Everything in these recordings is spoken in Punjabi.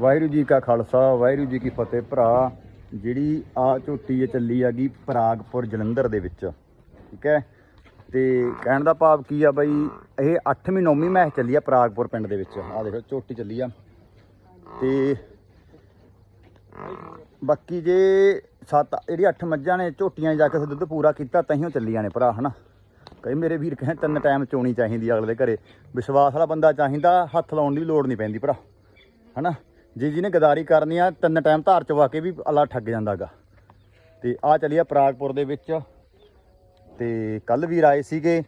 ਵਾਹਿਗੁਰੂ ਜੀ ਕਾ ਖਾਲਸਾ, ਵਾਹਿਗੁਰੂ ਜੀ ਕੀ ਫਤਿਹ ਭਰਾ। ਜਿਹੜੀ ਆ ਝੋਟੀ ਇਹ ਚੱਲੀ ਹੈਗੀ ਪ੍ਰਾਗਪੁਰ ਜਲੰਧਰ ਦੇ ਵਿੱਚ, ਠੀਕ ਹੈ? ਤੇ ਕਹਿਣ ਦਾ ਭਾਵ ਕੀ ਆ ਬਈ, ਇਹ 8ਵੀਂ 9ਵੀਂ ਮੈਚ ਚੱਲੀ ਆ ਪ੍ਰਾਗਪੁਰ ਪਿੰਡ ਦੇ ਵਿੱਚ। ਆ ਦੇਖੋ, ਝੋਟੀ ਚੱਲੀ ਆ। ਤੇ ਬਾਕੀ ਜੇ ਸੱਤ, ਜਿਹੜੀ 8 ਮੱਝਾਂ ਨੇ, ਝੋਟੀਆਂ ਜਾ ਕੇ ਉੱਥੇ ਦੁੱਧ ਪੂਰਾ ਕੀਤਾ ਤਾਂ ਤਹੀਓ ਚੱਲੀਆਂ ਨੇ ਭਰਾ, ਹਨਾ? ਕਈ ਮੇਰੇ ਵੀਰ ਕਹਿੰਦੇ ਤਿੰਨ ਟਾਈਮ ਚੋਣੀ ਚਾਹੀਦੀ ਆ ਅਗਲੇ ਦੇ ਘਰੇ। ਵਿਸ਼ਵਾਸ ਵਾਲਾ ਬੰਦਾ ਚਾਹੀਦਾ, ਹੱਥ ਲਾਉਣ ਦੀ ਵੀ ਲੋੜ ਨਹੀਂ ਪੈਂਦੀ ਭਰਾ, ਹਨਾ? ਜੇ ਜਿਹਨੇ ਗਦਾਰੀ ਕਰਨੀ ਆ, ਤਿੰਨ ਟਾਈਮ ਧਾਰ ਚਵਾ ਕੇ ਵੀ ਅੱਲਾ ਠੱਗ ਜਾਂਦਾਗਾ ਤੇ ਆ ਚਲੀਆ ਪ੍ਰਾਗਪੁਰ ਦੇ ਵਿੱਚ। ਤੇ ਕੱਲ ਵੀ ਰਾਏ ਸੀਗੇ,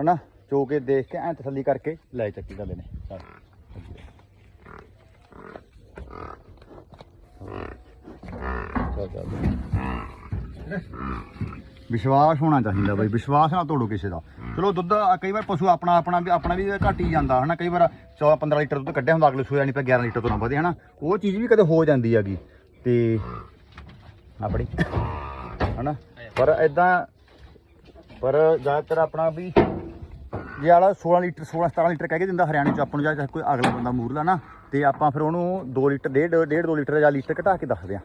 ਹਨਾ ਚੋ ਕੇ ਦੇਖ ਕੇ ਐ ਤਸੱਲੀ ਕਰਕੇ ਲੈ ਚੱਕੀ ਗੱਲ ਨੇ। ਵਿਸ਼ਵਾਸ ਹੋਣਾ ਚਾਹੀਦਾ ਬਾਈ, ਵਿਸ਼ਵਾਸ ਨਾ ਤੋੜੋ ਕਿਸੇ ਦਾ। ਚਲੋ ਦੁੱਧ ਕਈ ਵਾਰ ਪਸ਼ੂ ਆਪਣਾ ਆਪਣਾ ਵੀ ਆਪਣਾ ਵੀ ਘਟ ਹੀ ਜਾਂਦਾ, ਹਨਾ? ਕਈ ਵਾਰ 14 15 ਲੀਟਰ ਦੁੱਧ ਕੱਢਿਆ ਹੁੰਦਾ, ਅਗਲੇ ਸੂਆ ਨਹੀਂ ਪਿਆ 11 ਲੀਟਰ ਤੋਂ ਨਾ ਵਧੇ ਹਨਾ? ਉਹ ਚੀਜ਼ ਵੀ ਕਦੇ ਹੋ ਜਾਂਦੀ ਹੈਗੀ। ਤੇ ਆਪਣੀ, ਹਨਾ? ਪਰ ਐਦਾਂ ਪਰ ਜ਼ਿਆਦਾਤਰ ਆਪਣਾ ਵੀ ਜੇ ਵਾਲਾ 16 ਲੀਟਰ 16 17 ਲੀਟਰ ਕਹਿ ਕੇ ਦਿੰਦਾ ਹਰਿਆਣੇ ਚ, ਆਪਾਂ ਨੂੰ ਜਾਂ ਕੋਈ ਅਗਲਾ ਬੰਦਾ ਮੂਰਲਾ ਨਾ, ਤੇ ਆਪਾਂ ਫਿਰ ਉਹਨੂੰ 2 ਲੀਟਰ, ਡੇਢ ਡੇਢ 2 ਲੀਟਰ ਜਾਂ ਲੀਟਰ ਘਟਾ ਕੇ ਦੱਸਦੇ ਆ।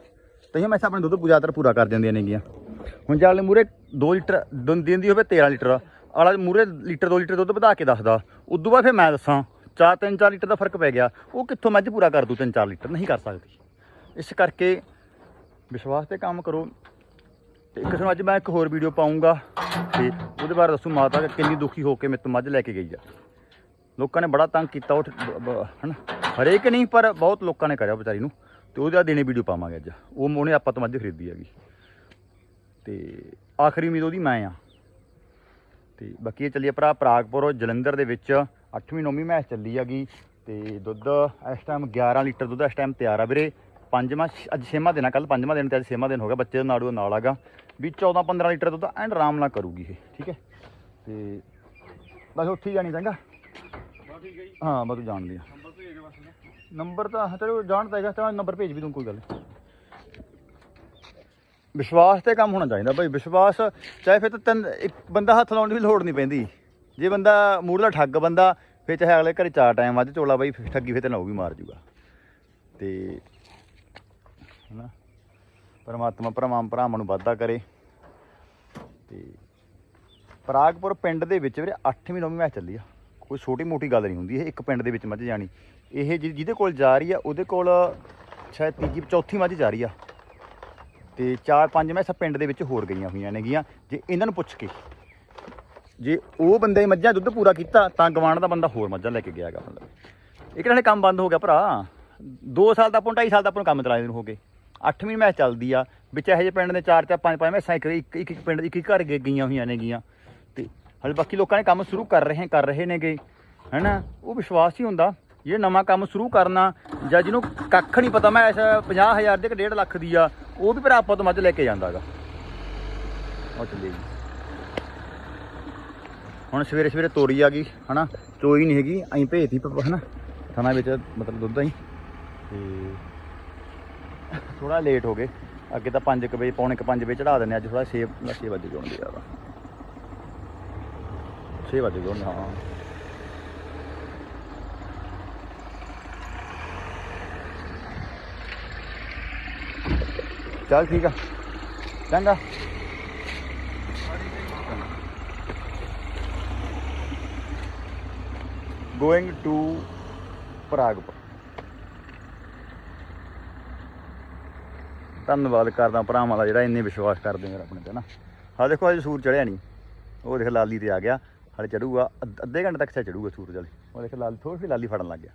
ਤਈਓ ਮੈਂ ਆਪਣੇ ਦੁੱਧ ਜ਼ਿਆਦਾਤਰ ਪੂਰਾ ਕਰ ਦਿੰਦੀਆਂ ਨੇਗੀਆਂ ਹੁਣ ਜੇ ਅਗਲੇ ਮੂਰੇ 2 ਲੀਟਰ ਦੁੱਧ ਦਿੰਦੀ ਹੋਵੇ 13 ਲੀਟਰ ਅਗਲਾ ਮੂਰੇ ਲੀਟਰ 2 ਲੀਟਰ ਦੁੱਧ ਵਧਾ ਕੇ ਦੱਸਦਾ। ਉਦੋਂ ਬਾਅਦ ਫਿਰ ਮੈਂ ਦੱਸਾਂ, ਚਾਰ, ਤਿੰਨ, ਚਾਰ ਲੀਟਰ ਦਾ ਫ਼ਰਕ ਪੈ ਗਿਆ। ਉਹ ਕਿੱਥੋਂ ਮੱਝ ਪੂਰਾ ਕਰ ਦੂ ਤਿੰਨ, ਚਾਰ ਲੀਟਰ? ਨਹੀਂ ਕਰ ਸਕਦੀ। ਇਸ ਕਰਕੇ ਵਿਸ਼ਵਾਸ ਤੇ ਕੰਮ ਕਰੋ। ਤੇ ਇੱਕ ਨੂੰ ਅੱਜ ਮੈਂ ਇੱਕ ਹੋਰ ਵੀਡੀਓ ਪਾਉਂਗਾ ਤੇ ਉਹਦੇ ਬਾਰੇ ਦੱਸੂ ਮਾਤਾ ਕਿੰਨੀ ਦੁਖੀ ਹੋ ਕੇ ਮੇਰੇ ਤੋਂ ਮੱਝ ਲੈ ਕੇ ਗਈ ਆ। ਲੋਕਾਂ ਨੇ ਬੜਾ ਤੰਗ ਕੀਤਾ ਉਹ ਬ- ਬ- ਹਨਾ? ਹਰੇਕ ਨਹੀਂ, ਪਰ ਬਹੁਤ ਲੋਕਾਂ ਨੇ ਕਰਿਆ ਵਿਚਾਰੀ ਨੂੰ। ਤੇ ਉਹਦਾ ਦਿਨੇ ਵੀਡੀਓ ਪਾਵਾਂਗੇ ਅੱਜ। ਉਹ, ਉਹਨੇ ਆਪਾਂ ਤੋਂ ਮੱਝ ਖਰੀਦੀ ਹੈਗੀ। ਤੇ ਆਖਰੀ ਉਮੀਦ ਉਹਦੀ ਮੈਂ ਆ। ਤੇ ਬਾਕੀ ਇਹ ਚੱਲੀ ਆ ਭਰਾ ਪ੍ਰਾਗਪੁਰ ਜਲੰਧਰ ਦੇ ਵਿੱਚ 8ਵੀਂ 9ਵੀਂ ਮੈਚ ਚੱਲੀ ਹੈਗੀ ਤੇ ਦੁੱਧ ਇਸ ਟਾਈਮ 11 ਲੀਟਰ ਦੁੱਧ ਇਸ ਟਾਈਮ ਤਿਆਰ ਆ ਵੀਰੇ। ਪੰਜਵਾਂ ਅੱਜ ਛੇਵਾਂ ਦਿਨ ਆ ਕੱਲ ਪੰਜਵਾਂ ਦਿਨ ਤੇ ਅੱਜ ਛੇਵਾਂ ਦਿਨ ਹੋ ਗਿਆ ਬੱਚੇ ਦਾ ਨਾੜੂ ਨਾਲ ਆਗਾ ਵੀ 14 15 ਲੀਟਰ ਦੁੱਧ ਐਂਡ ਆਰਾਮ ਨਾਲ ਕਰੂਗੀ ਇਹ ਠੀਕ ਹੈ? ਤੇ ਬਸ ਉੱਥੇ ਹੀ ਜਾਣੀ ਚੰਗਾ? ਹਾਂ ਮੈਂ ਤੂੰ ਜਾਣਦੀ ਆ। ਨੰਬਰ ਤਾਂ ਚਲੋ ਜਾਣਦਾ ਹੈਗਾ ਤਾਂ ਨੰਬਰ ਭੇਜ ਵੀ ਦੂੰ ਕੋਈ ਗੱਲ। ਵਿਸ਼ਵਾਸ ਤੇ ਕੰਮ ਹੋਣਾ ਚਾਹੀਦਾ ਭਾਈ ਵਿਸ਼ਵਾਸ ਚਾਹੇ ਫਿਰ ਤਾਂ ਤਿੰਨ, ਇੱਕ ਬੰਦਾ ਹੱਥ ਲਾਉਣ ਦੀ ਵੀ ਲੋੜ ਨਹੀਂ ਪੈਂਦੀ। ਜੇ ਬੰਦਾ ਮੂਰਲਾ ਠੱਗ ਬੰਦਾ, ਫਿਰ ਚਾਹੇ ਅਗਲੇ ਘਰੇ ਚਾਰ ਟਾਈਮ ਵੱਧ ਚੋਲਾ ਬਾਈ, ਫਿਰ ਠੱਗੀ ਫਿਰ ਤੇ ਨਾ ਉਹ ਵੀ ਮਾਰ ਜੂਗਾ। ਤੇ ਹਨਾ, ਪਰਮਾਤਮਾ ਭਰਾਵਾਂ ਭਰਾਵਾਂ ਨੂੰ ਵਾਧਾ ਕਰੇ। ਤੇ ਪ੍ਰਾਗਪੁਰ ਪਿੰਡ ਦੇ ਵਿੱਚ ਵੀਰੇ 8ਵੀਂ 9ਵੀਂ ਮੈਚ ਚੱਲੀ ਆ। ਕੋਈ ਛੋਟੀ ਮੋਟੀ ਗੱਲ ਨਹੀਂ ਹੁੰਦੀ, ਇਹ ਇੱਕ ਪਿੰਡ ਦੇ ਵਿੱਚ ਮੱਝ ਜਾਣੀ। ਇਹ ਜਿ- ਜਿਹਦੇ ਕੋਲ ਜਾ ਰਹੀ ਆ, ਉਹਦੇ ਕੋਲ ਸ਼ਾਇਦ ਤੀਜੀ, ਚੌਥੀ ਮੱਝ ਜਾ ਰਹੀ ਆ। ਤੇ ਚਾਰ ਪੰਜ ਮੈਸਾਂ ਪਿੰਡ ਦੇ ਵਿੱਚ ਹੋਰ ਗਈਆਂ ਹੋਈਆਂ ਨੇਗੀਆਂ। ਜੇ ਇਹਨਾਂ ਨੂੰ ਪੁੱਛ ਕੇ, ਜੇ ਉਹ ਬੰਦੇ ਮੱਝਾਂ ਦੁੱਧ ਪੂਰਾ ਕੀਤਾ, ਤਾਂ ਗਵਾਂਢ ਦਾ ਬੰਦਾ ਹੋਰ ਮੱਝਾਂ ਲੈ ਕੇ ਗਿਆ ਹੈਗਾ ਮਤਲਬ ਇਹ ਕਿਹੜਾ ਕੰਮ ਬੰਦ ਹੋ ਗਿਆ ਭਰਾ। 2 ਸਾਲ ਦਾ ਆਪਾਂ 2.5 ਸਾਲ ਦਾ ਆਪਾਂ ਨੂੰ ਕੰਮ ਚਲਾਏ ਨੂੰ ਹੋ ਗਏ। 8ਵੀਂ ਮੈਚ ਚੱਲਦੀ ਆ, ਵਿੱਚ ਇਹੋ ਜਿਹੇ ਪਿੰਡ ਦੇ ਚਾਰ ਚਾਰ, ਪੰਜ ਪੰਜ ਮੈਸਾਂ ਇੱਕ ਇੱਕ ਇੱਕ ਪਿੰਡ, ਇੱਕ ਇੱਕ ਘਰ ਗ- ਗਈਆਂ ਹੋਈਆਂ ਨੇਗੀਆਂ। ਤੇ ਹਲੇ ਬਾਕੀ ਲੋਕਾਂ ਨੇ ਕੰਮ ਸ਼ੁਰੂ ਕਰ ਰਹੇ ਕਰ ਰਹੇ ਨੇਗੇ। ਹੈਨਾ? ਉਹ ਵਿਸ਼ਵਾਸ ਹੀ ਹੁੰਦਾ। ਜੇ ਨਵਾਂ ਕੰਮ ਸ਼ੁਰੂ ਕਰਨਾ, ਜਾਂ ਜਿਹਨੂੰ ਕੱਖ ਨਹੀਂ ਪਤਾ, ਮੈਂ ਇਸ 50000 ਦੇ ਕਿ 1.5 ਲੱਖ ਦੀ ਆ, ਉਹ ਵੀ ਫਿਰ ਆਪਾਂ ਤੋਂ ਮੱਝ ਲੈ ਕੇ ਜਾਂਦਾਗਾ ਉਹ ਚੱਲੀ ਜੀ। ਹੁਣ ਸਵੇਰੇ ਸਵੇਰੇ ਤੋਰੀ ਆ ਗਈ, ਹਨਾ? ਚੋਈ ਨਹੀਂ ਹੈਗੀ, ਐਂ ਭੇਜਤੀ ਪ- ਹਨਾ? ਥਣਾ ਵਿੱਚ ਮਤਲਬ ਦੁੱਧ ਹੀ ਤੇ ਥੋੜਾ ਲੇਟ ਹੋ ਗਏ। ਅੱਗੇ ਤਾਂ 5 ਵਜੇ, ਪੌਣੇ 5 ਵਜੇ ਚੜਾ ਦਿੰਦੇ ਅੱਜ ਥੋੜਾ 6 6 ਵਜੇ ਹੋਣਗੇ ਯਾਰ 6 ਵਜੇ ਹੋਣਗੇ, ਹਾਂ। ਚੱਲ ਠੀਕ ਆ। ਚੰਗਾ। ਗੋਇੰਗ ਟੂ ਪ੍ਰਾਗਪੁਰ ਧੰਨਵਾਦ ਕਰਦਾ ਭਰਾਵਾਂ ਦਾ ਜਿਹੜਾ ਇੰਨੇ ਵਿਸ਼ਵਾਸ ਕਰਦੇ ਮੇਰਾ ਆਪਣੇ ਤੇ ਨਾ। ਹਾਂ ਦੇਖੋ ਅੱਜ ਸੂਰ ਚੜਿਆ ਨਹੀਂ। ਉਹ ਦੇਖ ਲਾਲੀ ਤੇ ਆ ਗਿਆ। ਹਲੇ ਚੜੂਗਾ ਅੱਧ- ਅੱਧੇ ਘੰਟੇ ਤੱਕ ਚੜੂਗਾ ਸੂਰਜ ਵਾਲੇ ਉਹ ਦੇਖ ਲਾਲੀ ਥੋੜੀ ਜਿਹੀ ਲਾਲੀ ਫੜਨ ਲੱਗ ਗਿਆ।